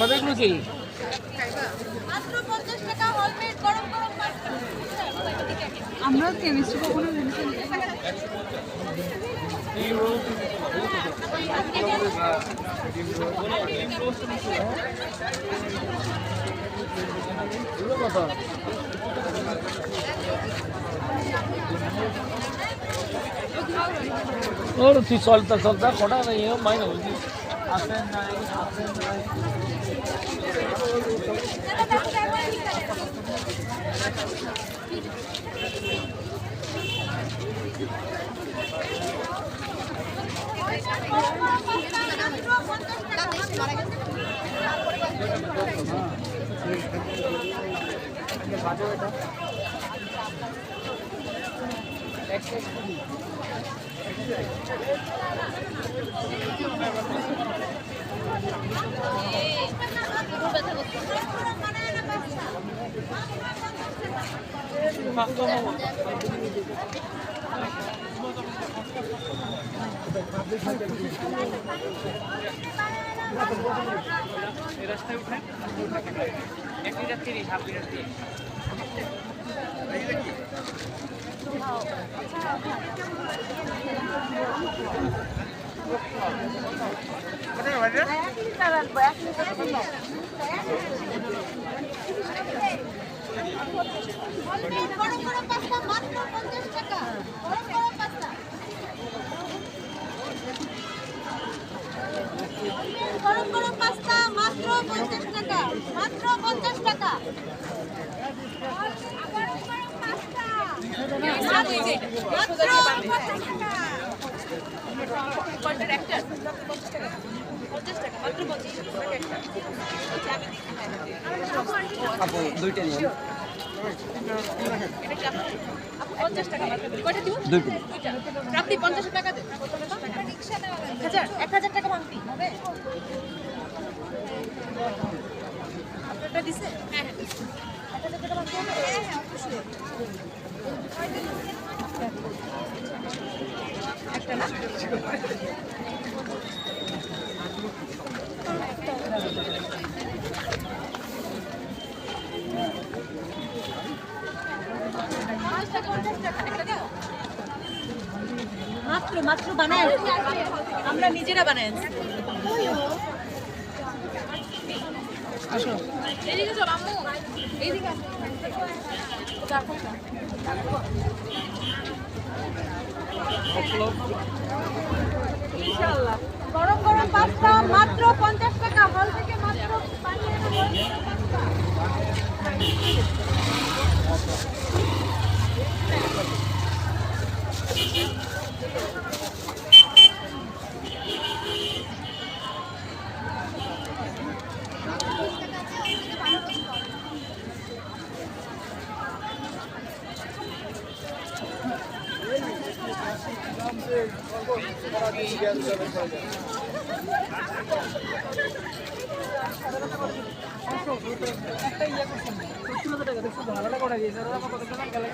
কি হলমেট গরম গরম আমরা কেমিস্ট্রি কখনো ভেবেছি এগুলো কত ওর তুই চলতা চলতা কটা নেই মাইনে বলছি। আসেন নাই নাই গরম গরম পাস্তা মাত্র পঞ্চাশ টাকা গরম গরম গরম পাস্তা মাত্র পঞ্চাশ টাকা। মাত্র পঞ্চাশ টাকা। দুইটা নিয়ে হ্যাঁ হ্যাঁ। হ্যাঁ একটা না? মাত্র মাত্র বানায় আমরা নিজেরা বানাই আসো। এইদিকে চল আম্মু। এইদিকে আসো। ইনশাআল্লাহ। গরম গরম পাস্তা মাত্র পঞ্চাশ টাকা। হল থেকে মাত্র Thank you. বানিয়ে আনা গরম গরম পাস্তা ভালো করে দিয়েছে আমার কত টাকা গেলে